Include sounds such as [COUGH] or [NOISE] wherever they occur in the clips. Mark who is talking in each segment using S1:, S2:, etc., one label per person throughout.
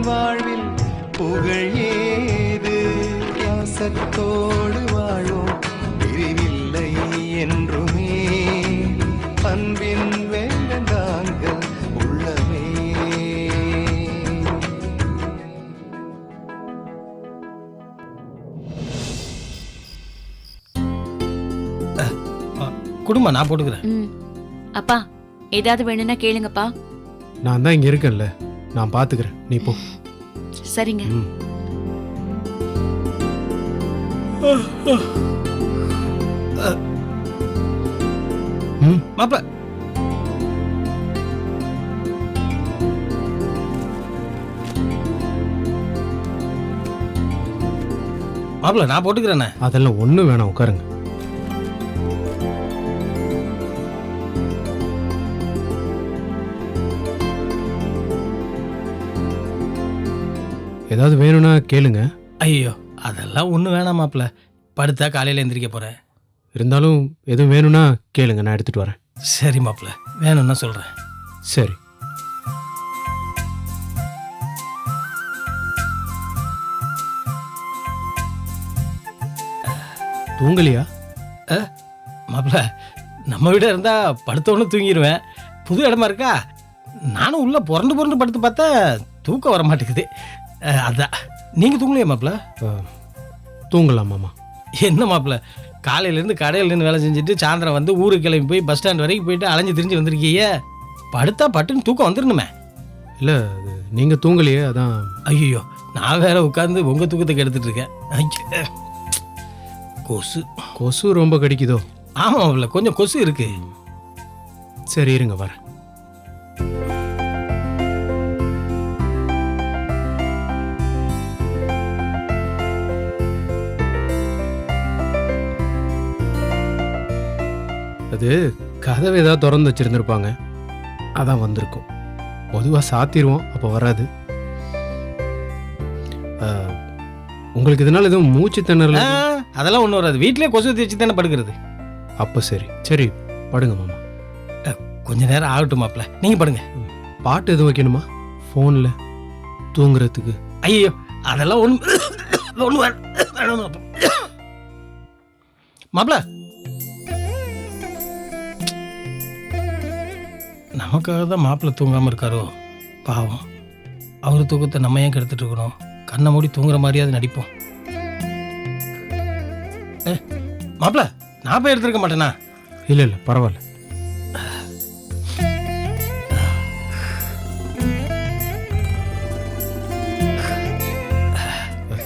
S1: வாழ்வில் புகழ் ஏது? யாசத்தோடு வாழும் பிரிவில்லை என்றுமே. அன்பின் வேண்டதாங்கள் உள்ளமே.
S2: குடும்பம் நான் போட்டுக்கிறேன்.
S3: ம். அப்பா ஏதாவது வேணும்னா கேளுங்கப்பா.
S4: நான் தான் இங்கே இருக்கேன்ல. நான் பார்த்துக்கிறேன் நீ போ.
S3: சரிங்க.
S4: ம். ம்.
S2: மாப்பிள. மாப்பிள நான் போட்டுக்கிறேண்ணே
S4: அதெல்லாம் ஒன்றும் வேணாம் உட்காருங்க. ஏதாவது வேணும்னா கேளுங்க.
S2: ஐயோ அதெல்லாம் ஒன்றும் வேணாம் மாப்பிள படுத்தா காலையில் எந்திரிக்க போகிறேன்
S4: இருந்தாலும் எதுவும் வேணும்னா கேளுங்க நான் எடுத்துட்டு வரேன்.
S2: சரி மாப்பிள வேணும்னா சொல்கிறேன்
S4: சரி. தூங்கலையா?
S2: மாப்பிள நம்ம வீட இருந்தால் படுத்தவொன்னு தூங்கிடுவேன் புது இடமா இருக்கா? நானும் உள்ளே புரண்டு புரண்டு படுத்து பார்த்தா தூக்கம் வர மாட்டேங்குது அதான். நீங்கள் தூங்கலையா மாப்பிள?
S4: அஹ், தூங்கலாம் மாமா.
S2: என்ன மாப்பிள? காலையிலேருந்து கடையில் நின்று வேலை செஞ்சுட்டு சாயந்தரம் வந்து ஊருக்கு கிளம்பி போய் பஸ் ஸ்டாண்ட் வரைக்கும் போயிட்டு அலைஞ்சு திரிஞ்சு வந்திருக்கீங்க படுத்தா பட்டுன்னு தூக்கம் வந்துடணுமே
S4: இல்லை நீங்கள் தூங்கலையே அதான்.
S2: ஐயோ நான் வேற உட்காந்து உங்கள் தூக்கத்தை கெடுத்துட்டு இருக்கேன். ஐயே. கொசு.
S4: கொசு ரொம்ப கடிக்குதோ?
S2: ஆமாம் மாப்பிள. கொஞ்சம் கொசு இருக்கு.
S4: சரி இருங்க வரேன். அது கதவை ஏதாவது திறந்து வச்சிருந்திருப்பாங்க. அதான் வந்திருக்கும். பொதுவாக சாத்திடுவோம் அப்போ வராது. உங்களுக்கு இதனால எதுவும் மூச்சு திணறல
S2: அதெல்லாம் ஒன்றும் வராது. வீட்டிலே கொசு தேய்ச்சி தானே படுக்கிறது?
S4: அப்போ சரி. சரி படுங்க மாமா.
S2: கொஞ்ச நேரம் ஆகட்டும் மாப்பிள நீங்கள் படுங்க.
S4: பாட்டு எதுவும் வைக்கணுமா? ஃபோனில் தூங்குறதுக்கு.
S2: ஐயோ அதெல்லாம் ஒன்று ஒன்று மாப்பிள நமக்காக தான் மாப்பிள்ளை தூங்காமல் இருக்காரோ? பாவம். அவர் தூக்கத்தை நம்ம ஏன் கெடுத்துட்டு இருக்கணும் கண்ணை மூடி தூங்குற மாதிரியாவது நடிப்போம். ஏ மாப்பிள நான் போய் எடுத்துருக்க மாட்டேனா?
S4: இல்லை இல்லை பரவாயில்ல.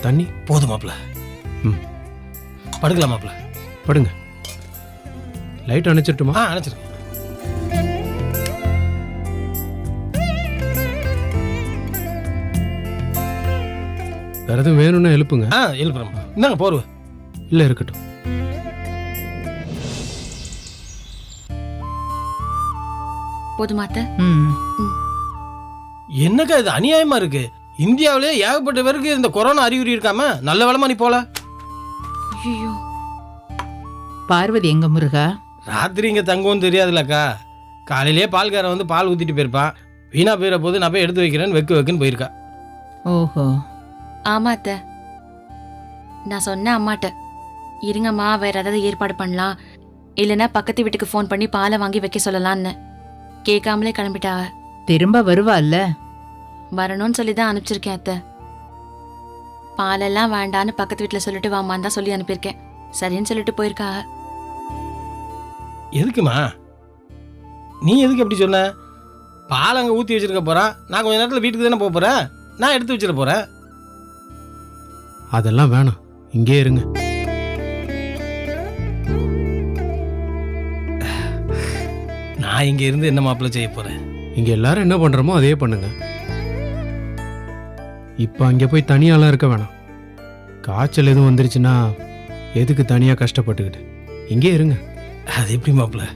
S4: தண்ணி?
S2: போதும் மாப்பிள
S4: ம்.
S2: படுக்கலாம் மாப்பிள
S4: படுங்க. லைட் அணைச்சிட்டுமா?
S2: ஆ
S4: வேற எதுவும் வேணும்னா எழுப்புங்க.
S2: ஆ எழுப்புறேன். இந்தாங்க போர்வை.
S4: இல்லை இருக்கட்டும்.
S3: போதுமாத்த
S5: ம்.
S2: என்னக்கா இது அநியாயமா இருக்கு? இந்தியாவிலே ஏகப்பட்ட பேருக்கு இந்த கொரோனா அறிகுறி இருக்காம நல்ல வேளமா நீ போல.
S3: ஐயோ
S5: பார்வதி எங்க முருகா?
S2: ராத்திரி இங்க தங்கும்னு தெரியாதுல்லக்கா. காலையிலேயே பால்காரன் வந்து பால் ஊத்திட்டு போயிருப்பான். வீணா போயிட போது நான் போய் எடுத்து வைக்கிறேன்னு வெக்கு வெக்குன்னு போயிருக்கா.
S5: ஓஹோ.
S3: ஆமா அத்தை நான் சொன்னேன் அம்மாட்ட இருங்கம்மா வேற ஏதாவது ஏற்பாடு பண்ணலாம். இல்லைன்னா பக்கத்து வீட்டுக்கு ஃபோன் பண்ணி பாலை வாங்கி வைக்க சொல்லலான்னு கேட்காமலே கிளம்பிட்டாவ
S5: திரும்ப வருவால்ல
S3: வரணும்னு சொல்லி தான் அனுப்பிச்சிருக்கேன் அத்தை. பாலெல்லாம் வேண்டான்னு பக்கத்து வீட்டில் சொல்லிட்டு வாமான்னு தான் சொல்லி அனுப்பியிருக்கேன். சரின்னு சொல்லிட்டு போயிருக்காக
S2: எதுக்குமா? நீ எதுக்கு அப்படி சொன்ன? பால் அங்கே ஊற்றி வச்சிருக்க போகிறான் நான் கொஞ்ச நேரத்தில் வீட்டுக்கு தானே போக போகிறேன் நான் எடுத்து வச்சிட போகிறேன்
S4: அதெல்லாம் வேணாம். இங்கே இருங்க.
S2: நான் இங்கே இருந்து என்ன மாப்பிள்ளை செய்ய போகிறேன்
S4: இங்க எல்லாரும் என்ன பண்றோமோ அதே பண்ணுங்க. இப்போ அங்கே போய் தனியாலாம் இருக்க வேணாம். காய்ச்சல் எதுவும் வந்துருச்சுன்னா எதுக்கு தனியாக கஷ்டப்பட்டுக்கிட்டு? இங்கே இருங்க.
S2: அது எப்படி மாப்பிள்ளை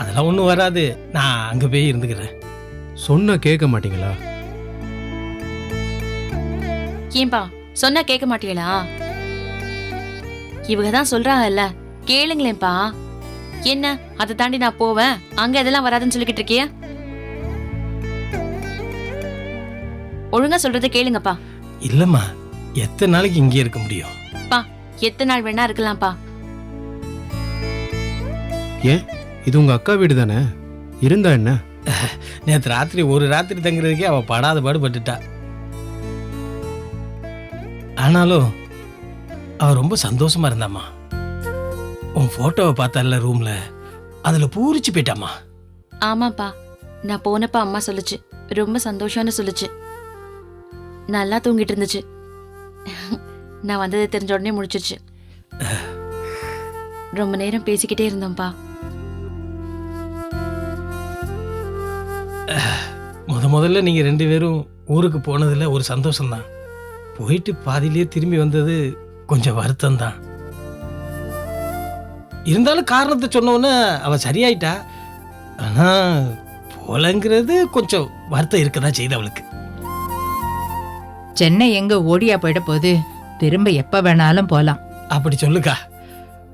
S2: அதெல்லாம் ஒன்றும் வராது. நான் அங்கே போய் இருந்துக்கிறேன்.
S4: சொன்னா கேட்க மாட்டீங்களா?
S3: ஏன்பா சொன்னா கேட்க மாட்டீங்களா? இவங்க தான் சொல்றாங்கல்ல கேளுங்களேன்ப்பா என்ன அதை தாண்டி நான் போவேன்? அங்க அதெல்லாம் வராதுன்னு சொல்லிக்கிட்டு இருக்கிய? ஒழுங்கா சொல்றத கேளுங்கப்பா.
S2: இல்லைம்மா எத்தனை நாளைக்கு இங்கே இருக்க முடியும்?
S3: எத்தனை நாள் வேணா இருக்கலாம்ப்பா.
S4: இது உங்க அக்கா வீடு தானே? இருந்தா என்ன?
S2: நேற்று ராத்திரி ஒரு ராத்திரி தங்குறதுக்கே அவள் படாத பாடுபட்டுட்டா ஆனாலும் அவ ரொம்ப சந்தோஷமா இருந்தாம்மா. உன் போட்டோவை பார்த்தல ரூம்ல அதுல பூரிச்சு போயிட்டாம்மா.
S3: ஆமாப்பா நான் போனப்ப அம்மா சொல்லுச்சு ரொம்ப சந்தோஷம்னு சொல்லுச்சு. நல்லா தூங்கிட்டு இருந்துச்சு. நான் வந்தது தெரிஞ்ச உடனே முடிச்சிருச்சு. ரொம்ப நேரம் பேசிக்கிட்டே இருந்தோம்ப்பா.
S2: முத முதல்ல நீங்க ரெண்டு பேரும் ஊருக்கு போனதுல ஒரு சந்தோஷம்தான். போயிட்டு பாதியிலேயே திரும்பி வந்தது கொஞ்சம் வருத்தம் தான் இருந்தாலும் காரணத்தை சொன்ன உடனே அவ சரியாயிட்டா. ஆனா போலங்கிறது கொஞ்சம் வருத்தம் இருக்கதான் செய்து அவளுக்கு.
S5: சென்னை எங்க ஓடியா போயிட போகுது. திரும்ப எப்ப வேணாலும் போலாம்.
S2: அப்படி சொல்லுக்கா.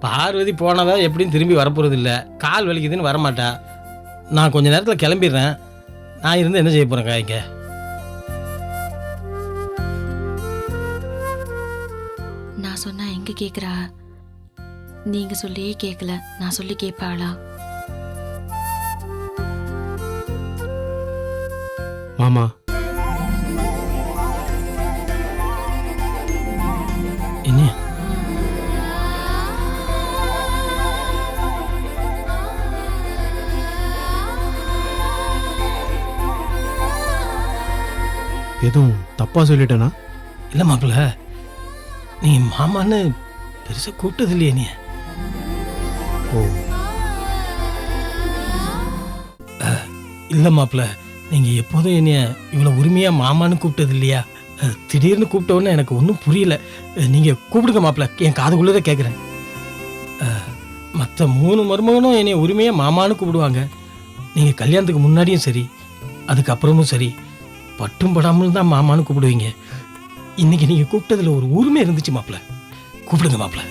S2: பார்வதி போனவ எப்படியும் திரும்பி வரப்போறது இல்ல கால் வலிக்குதுன்னு வரமாட்டா. நான் கொஞ்ச நேரத்தில் கிளம்பிடுறேன். நான் இருந்து என்ன செய்ய போறேன் இங்க?
S3: கேக்குறா. நீங்க சொல்லியே கேட்கல நான் சொல்லி கேட்பாளா
S4: மாமா
S2: என்ன?
S4: எதுவும் தப்பா சொல்லிட்டேனா?
S2: இல்ல மாப்பிள்ள. நீ மாமான்னு பெருசா கூப்பிட்டது இல்லையே நீ.
S4: ஓ.
S2: இல்ல மாப்பிள்ள நீங்க எப்போதும் என்னைய இவ்வளவு உரிமையா மாமான்னு கூப்பிட்டது இல்லையா திடீர்னு கூப்பிட்ட உடனே எனக்கு ஒன்றும் புரியல. நீங்க கூப்பிடுங்க மாப்பிள்ள என் காதுக்குள்ளே கேட்குறேன் மற்ற மூணு மருமகனும் என்னைய உரிமையா மாமான்னு கூப்பிடுவாங்க. நீங்க கல்யாணத்துக்கு முன்னாடியும் சரி அதுக்கப்புறமும் சரி பட்டும் படாமல் தான் மாமான்னு கூப்பிடுவீங்க. இன்னைக்கு நீங்க கூப்பிட்டதுல ஒரு உரிமை இருந்துச்சு மாப்பிள்ள கூப்பிடுங்க மாப்பிள்ள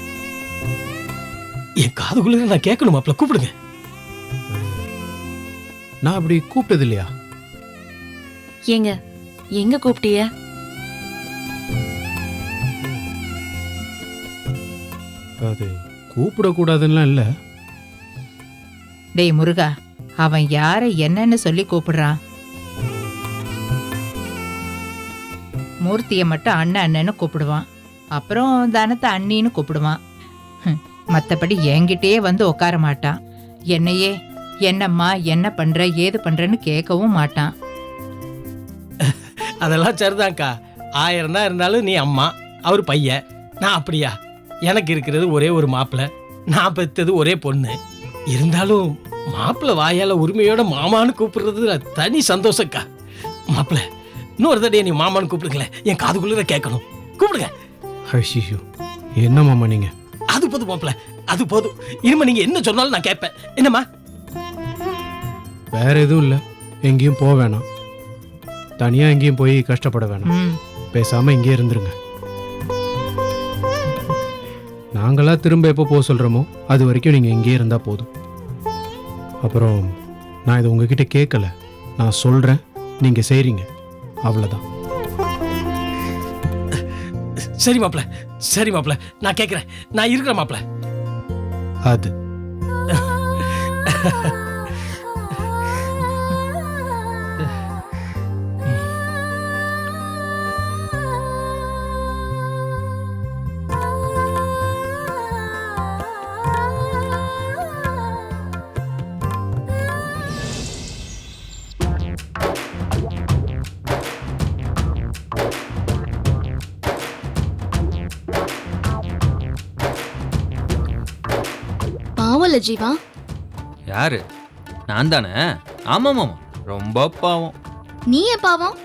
S2: என் காதுக்குள்ளே நான் கேட்கணும் மாப்பிள்ள கூப்பிடுங்க.
S4: நான் அப்படி கூப்பிட்டது இல்லையா
S3: ஏங்க எங்க கூப்பிட்டிய
S4: அது கூப்பிடக்கூடாதுன்னா இல்லை.
S5: டேய் முருகா அவன் யாரை என்னன்னு சொல்லி கூப்பிடுறான். மூர்த்திய மட்டும் அண்ணன் அண்ணன்னு கூப்பிடுவான். அப்புறம் தனத்தை அண்ணின்னு கூப்பிடுவான். மற்றபடி என்கிட்டயே வந்து உட்கார மாட்டான். என்னையே என்னம்மா என்ன பண்ற ஏது பண்றன்னு கேட்கவும் மாட்டான். [LAUGHS]
S2: அதெல்லாம் சரிதான்க்கா. ஆயிரம் தான் இருந்தாலும் நீ அம்மா அவர் பையன். நான் அப்படியா? எனக்கு இருக்கிறது ஒரே ஒரு மாப்பிள்ளை நான் பெத்தது ஒரே பொண்ணு. இருந்தாலும் மாப்பிள்ளை வாயால் உரிமையோட மாமான்னு கூப்பிடுறது தனி சந்தோஷம்க்கா. மாப்பிள்ளை இன்னொரு தடையை நீ மாமான்னு கூப்பிடுங்களேன். என் காதுக்குள்ளே கேட்கணும். கூப்பிடுங்க.
S4: ஐயோ என்ன மாமா நீங்க
S2: அது போதும் மாப்பிள்ளை அது போதும். இனிமே நீங்க என்ன சொன்னாலும் நான் கேட்பேன். என்னம்மா?
S4: வேற எதுவும் இல்லை. எங்கேயும் போக வேணாம். தனியாக எங்கேயும் போய் கஷ்டப்பட வேணாம். பேசாம இங்கே இருந்துருங்க. நாங்களா திரும்ப எப்போ போக சொல்கிறோமோ அது வரைக்கும் நீங்கள் இங்கே இருந்தால் போதும். அப்புறம் நான் இதை உங்ககிட்ட கேட்கல. நான் சொல்கிறேன் நீங்கள் செய்கிறீங்க அவ்வளோதான்
S2: சரி மாப்பிள்ளை சரி மாப்பிள்ளை நான் கேட்குறேன் நான் இருக்கிறேன் மாப்பிள்ளை
S4: அது. [LAUGHS]
S6: சொல்லல ஜீவா?
S7: யாரு? நான் தானே? ஆமாம் ரொம்ப பாவம்.
S6: நீ ஏன் பாவம்?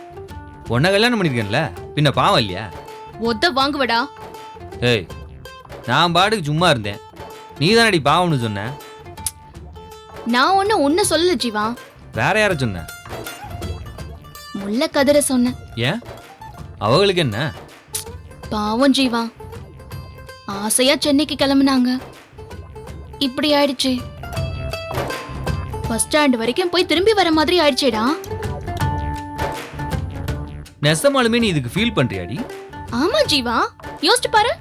S7: உன்னை கல்யாணம் பண்ணியிருக்கேன்ல பின்ன பாவம் இல்லையா?
S6: ஒத்த வாங்குவடா.
S7: ஏய் நான் பாட்டுக்கு சும்மா இருந்தேன். நீ தானடி பாவம்னு சொன்ன?
S6: நான் ஒண்ணு உன்ன சொல்லல ஜீவா.
S7: வேற யார சொன்ன?
S6: முல்ல கதிர சொன்னேன்
S7: ஏன்? அவங்களுக்கு என்ன?
S6: பாவம் ஜீவா. ஆசையா சென்னைக்கு கிளம்புனாங்க. இப்படி ஆயிடுச்சு. பஸ் ஸ்டாண்ட் வரைக்கும் போய் திரும்பி வர மாதிரி ஆயிடுச்சேடா.
S7: நெசமாலுமே நீ இதுக்கு ஃபீல் பண்றியாடி?
S6: ஆமா ஜீவா. யோசிச்சு பாரு.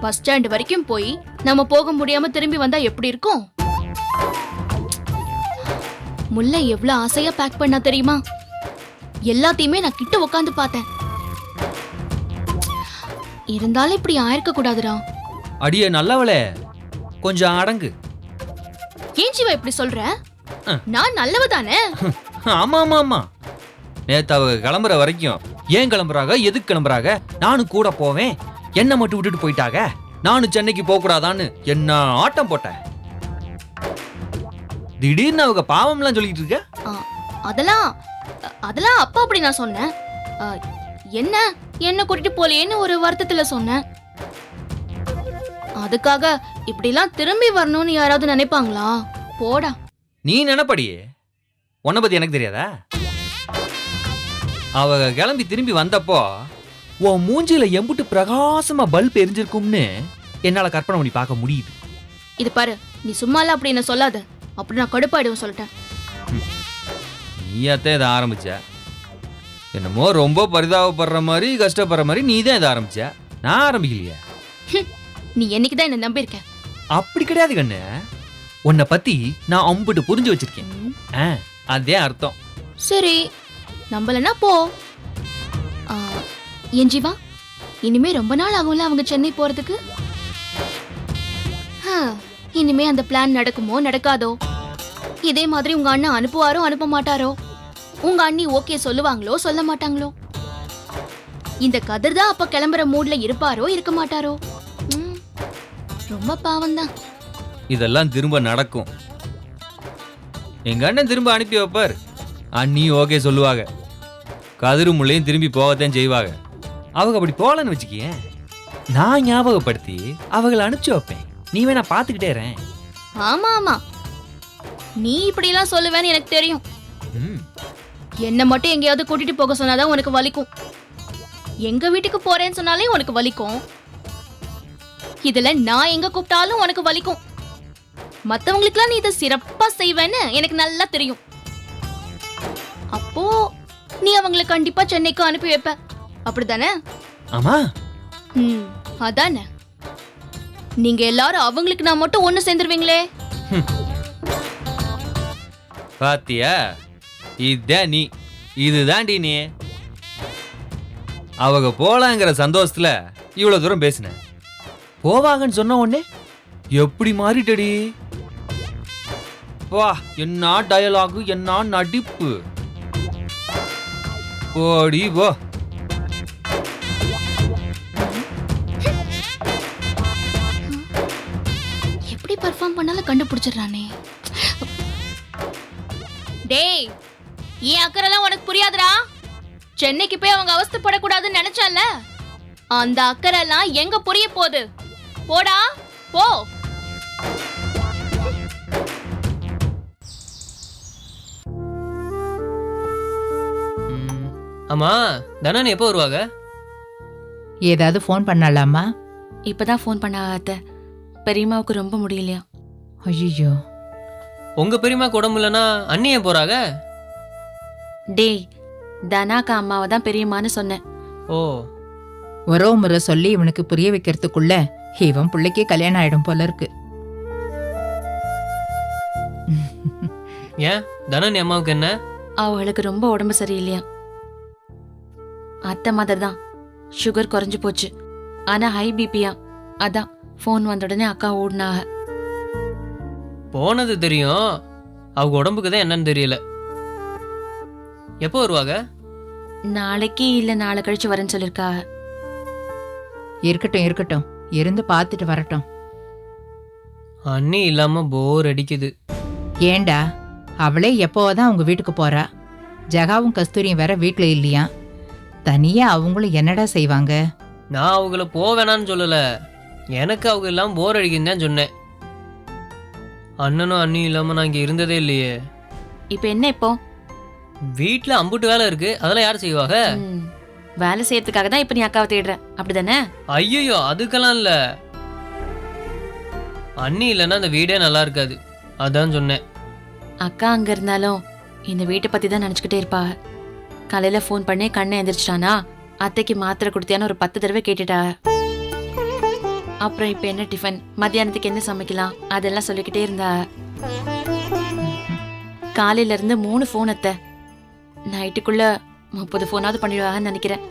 S6: பஸ் ஸ்டாண்ட் வரைக்கும் போய் நம்ம போக முடியாம திரும்பி வந்தா எப்படி இருக்கும்? முல்லை எவ்வளவு ஆசையா பேக் பண்ணா தெரியுமா? எல்லாத்தையுமே நான் கிட்ட உட்காந்து பார்த்தேன். இருந்தாலும் இப்படி ஆயிருக்க கூடாதுடா.
S7: அடியே நல்லவளே. கொஞ்சம் அடங்கு.
S6: ஏன் ஜீவா இப்படி சொல்ற. நான் நல்லவ தானே? [LAUGHS]
S7: ஆமா ஆமா ஆமா. நேத்து அவ கிளம்புற வரைக்கும் ஏன் கிளம்புறாங்க எதுக்கு கிளம்புறாங்க நானும் கூட போவேன். என்ன மட்டும் விட்டுட்டு போயிட்டாங்க நானும் சென்னைக்கு போக கூடாதான்னு என்ன ஆட்டம் போட்டேன் திடீர்னு அவங்க பாவம்லாம் சொல்லிட்டு இருக்க?
S6: அதெல்லாம் அதெல்லாம் அப்பா அப்படி நான் சொன்னேன். என்ன? என்ன கூட்டிட்டு போலேன்னு ஒரு வருத்தத்துல சொன்னேன். அதுக்காக இப்படிலாம் திரும்பி வரணும்னு யாராவது நினைப்பாங்களா? போடா.
S7: நீ நினைப்படியே. உன்னை பத்தி எனக்கு தெரியாதா? அவ கிளம்பி திரும்பி வந்தப்போ உன் மூஞ்சில எம்புட்டு பிரகாசமா பல்ப் எரிஞ்சிருக்கும்னு என்னால கற்பனை பண்ணி பார்க்க முடியுது.
S6: இது பாரு நீ சும்மாலாம் அப்படி என்ன சொல்லாத. அப்படி நான் கடுப்பாயிடுவேன் சொல்லிட்டேன்.
S7: நீயாத்தான் இதை ஆரம்பிச்ச. என்னமோ ரொம்ப பரிதாபப்படுற மாதிரி கஷ்டப்படுற மாதிரி நீ தான் இதை ஆரம்பிச்ச. நான் ஆரம்பிக்கலையே.
S6: நீ என்னைக்கு தான் என்ன நம்பியிருக்க?
S7: அப்படி கிடையாது கண்ணு. உன்னை பத்தி நான் அம்புட்டு புரிஞ்சு வச்சிருக்கேன். ஆ, அதே அர்த்தம்.
S6: சரி நம்பலன்னா போ. ஆ, ஏன் ஜீவா? இனிமே ரொம்ப நாள் ஆகும்ல அவங்க சென்னை போறதுக்கு? ஆ, இனிமே அந்த பிளான் நடக்குமோ நடக்காதோ? இதே மாதிரி உங்க அண்ணன் அனுப்புவாரோ அனுப்ப மாட்டாரோ? உங்க அண்ணி ஓகே சொல்லுவாங்களோ சொல்ல மாட்டாங்களோ? இந்த கதிர் தான் அப்ப கிளம்புற மூட்ல இருப்பாரோ இருக்க மாட்டாரோ? ரொம்ப பாவம்தான்.
S7: இதெல்லாம் திரும்ப நடக்கும். எங்க அண்ணன் திரும்ப அனுப்பி வைப்பார். அண்ணி ஓகே சொல்லுவாங்க. கதிரும் முள்ளையும் திரும்பி போகத்தான் செய்வாங்க. அவங்க அப்படி போகலன்னு வச்சுக்கியேன் நான் ஞாபகப்படுத்தி அவங்கள அனுப்பிச்சு வைப்பேன். நீ வேணா பார்த்துக்கிட்டே இருறேன்.
S6: ஆமா ஆமா நீ இப்படிலாம் சொல்லுவேன்னு எனக்கு தெரியும்.
S7: ம்.
S6: என்ன மட்டும் எங்கேயாவது கூட்டிட்டு போக சொன்னாதான் உனக்கு வலிக்கும். எங்க வீட்டுக்கு போறேன்னு சொன்னாலே உனக்கு வலிக்கும். இதுல நான் எங்க கூப்பிட்டாலும் உனக்கு வலிக்கும். மத்தவங்களுக்குலாம் நீ இதை சிறப்பா செய்வேன்னு எனக்கு நல்லா தெரியும். அப்போ நீ அவங்கள கண்டிப்பா சென்னைக்கு அனுப்பி வைப்ப. அப்படிதானே
S7: ஆமா.
S6: ம் அதானே. நீங்க எல்லாரும் அவங்களுக்கு நான் மட்டும் ஒண்ணு சேர்ந்துருவீங்களே?
S7: பாத்தியா? இதுதான் நீ. இதுதான்டி நீ. அவங்க போலாங்கிற சந்தோஷத்துல இவ்வளவு தூரம் பேசின. போவாங்கன்னு சொன்ன உடனே எப்படி மாறிட்டடி? வா என்ன டயலாகு என்ன நடிப்பு? போடி வா.
S6: எப்படி பெர்ஃபார்ம் பண்ணாலும் கண்டுபிடிச்சிடுறானே. டேய் ஏன் அக்கறைலாம் உனக்கு புரியாதுடா. சென்னைக்கு போய் அவங்க அவஸ்தைப்படக்கூடாதுன்னு நினைச்சால? அந்த அக்கறைலாம் எங்க புரிய போகுது? போடா போ.
S8: ம். ஆமா தனன் எப்போ வருவாங்க?
S5: ஏதாவது ஃபோன் பண்ணலாமா?
S3: இப்பதான் ஃபோன் பண்ண அத்தை. பெரியம்மாவுக்கு ரொம்ப முடியலையா?
S5: ஐயோ
S8: உங்க பெரியம்மாக்கு உடம்பு இல்லைன்னா அண்ணி ஏன் போறாங்க?
S3: டேய் தனாக்கா அம்மாவை தான் பெரியம்மான்னு சொன்னேன்.
S8: ஓ.
S5: ஒரே முறை சொல்லி இவனுக்கு புரிய வைக்கிறதுக்குள்ள இவன் பிள்ளைக்கே கல்யாணம் ஆயிடும் போல இருக்கு.
S8: ஏன்? தனன் அம்மாவுக்கு என்ன?
S3: அவளுக்கு ரொம்ப உடம்பு சரியில்லையா? அத்தை மாதிரி தான் சுகர் குறைஞ்சு போச்சு. ஆனா ஹை பிபியா அதான் ஃபோன் வந்த உடனே அக்கா ஓடினாக
S8: போனது தெரியும். அவங்க உடம்புக்கு தான் என்னன்னு தெரியல. எப்போ வருவாங்க?
S3: நாளைக்கு இல்ல நாளை கழிச்சு வரேன்னு சொல்லிருக்காக
S5: இருக்கட்டும் இருக்கட்டும். இருந்து பார்த்துட்டு வரட்டும்.
S8: அண்ணி இல்லாம போர் அடிக்குது.
S5: ஏண்டா? அவளே எப்போதான் அவங்க வீட்டுக்கு போறா? ஜகாவும் கஸ்தூரியும் வேற வீட்ல இல்லையா? தனியா அவங்களும் என்னடா செய்வாங்க?
S8: நான் அவங்கள போக வேணாம்னு சொல்லல. எனக்கு அவங்க எல்லாம் போர் அடிக்குதுன்னு தான் சொன்னேன். அண்ணனும் அண்ணியும் இல்லாம நான் இங்க இருந்ததே இல்லையே.
S3: இப்போ என்ன இப்போ?
S8: வீட்ல அம்புட்டு வேலை இருக்கு. அதெல்லாம் யார் செய்வாங்க?
S3: ம், வேலை செய்யறதுக்காக தான் இப்போ நீ அக்காவை தேடுற. அப்படிதானே?
S8: ஐயோ அதுக்கெல்லாம் இல்ல. அண்ணி இல்லைன்னா அந்த வீடே நல்லா இருக்காது. அதான் சொன்னேன்.
S3: அக்கா அங்க இருந்தாலும் இந்த வீட்டை பத்தி தான் நினச்சிக்கிட்டே இருப்பா. காலையில ஃபோன் பண்ணி கண்ணை எந்திரிச்சிட்டானா? அத்தைக்கு மாத்திரை கொடுத்தியான்னு ஒரு பத்து தடவை கேட்டுட்டா. அப்புறம் இப்போ என்ன டிஃபன் மத்தியானத்துக்கு என்ன சமைக்கலாம்? அதெல்லாம் சொல்லிக்கிட்டே இருந்தா. காலையில இருந்து மூணு ஃபோன் அத்தை. நைட்டுக்குள்ள முப்பது ஃபோனாவது பண்ணிடுவாங்கன்னு நினைக்கிறேன்.